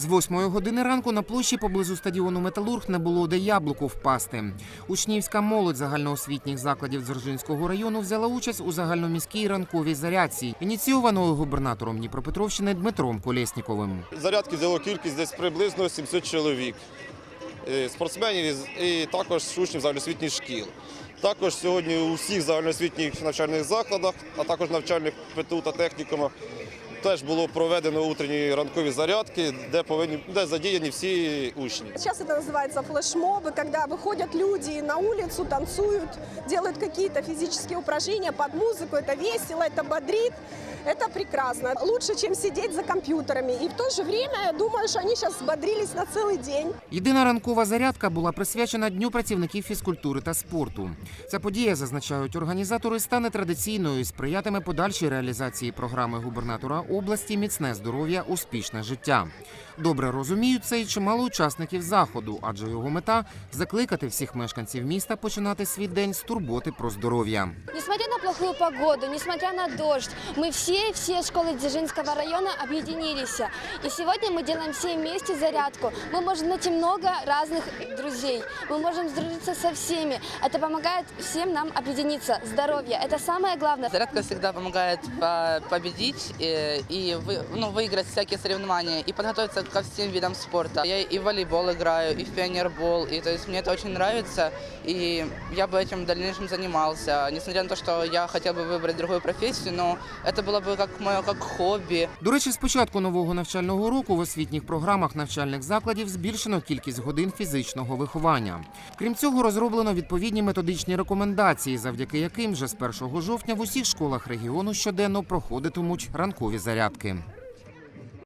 З 8 години ранку на площі поблизу стадіону Металург не було де яблуку впасти. Учнівська молодь загальноосвітніх закладів Дзержинського району взяла участь у загальноміській ранковій зарядці, ініційованої губернатором Дніпропетровщини Дмитром Колєсніковим. Зарядки взяло кількість десь приблизно 700 чоловік. Е, Спортсменів і також учнів загальноосвітніх шкіл. Також сьогодні у всіх загальноосвітніх навчальних закладах, а також навчальних ПТУ та технікумах теж було проведено утренні ранкові зарядки, де повинні де задіяні всі учні. Сейчас это называется флешмобы, когда выходят люди на улицу, танцуют, делают какие-то физические упражнения под музыку. Это весело, это бодрит. Это прекрасно. Лучше, чем сидеть за компьютерами. И в то же время, я думаю, что они сейчас взбодрились на целый день. Єдина ранкова зарядка була присвячена Дню працівників фізкультури та спорту. Ця подія, зазначають організатори, стане традиційною і сприятиме подальшій реалізації програми губернатора області Міцне здоров'я, успішне життя Добре розуміють це й чимало учасників заходу, адже його мета закликати всіх мешканців міста починати свій день з турботи про здоров'я. Несмотря на плохую погоду, несмотря на дождь, мы все, все школы Дзержинского района объединились. И сегодня мы делаем все вместе зарядку. Мы можем найти много разных друзей. Мы можем сдружиться со всеми. Это помогает всем нам объединиться. Здоровье – это самое главное. Зарядка всегда помогает по- победить э, и вы- ну, выиграть всякие соревнования и подготовиться ко всем видам спорта. Я и в волейбол играю, и в пионербол, и то есть мне это очень нравится, и я бы этим в дальнейшем занимался. Несмотря на то, что я хотел бы выбрать другую профессию, но это было бы как мое как хобби. До речі, з початку нового навчального року в освітніх програмах навчальних закладів збільшено кількість годин фізичного виховання. Крім цього, розроблено відповідні методичні рекомендації, завдяки яким вже з 1 жовтня в усіх школах регіону щоденно проходитимуть ранкові зарядки.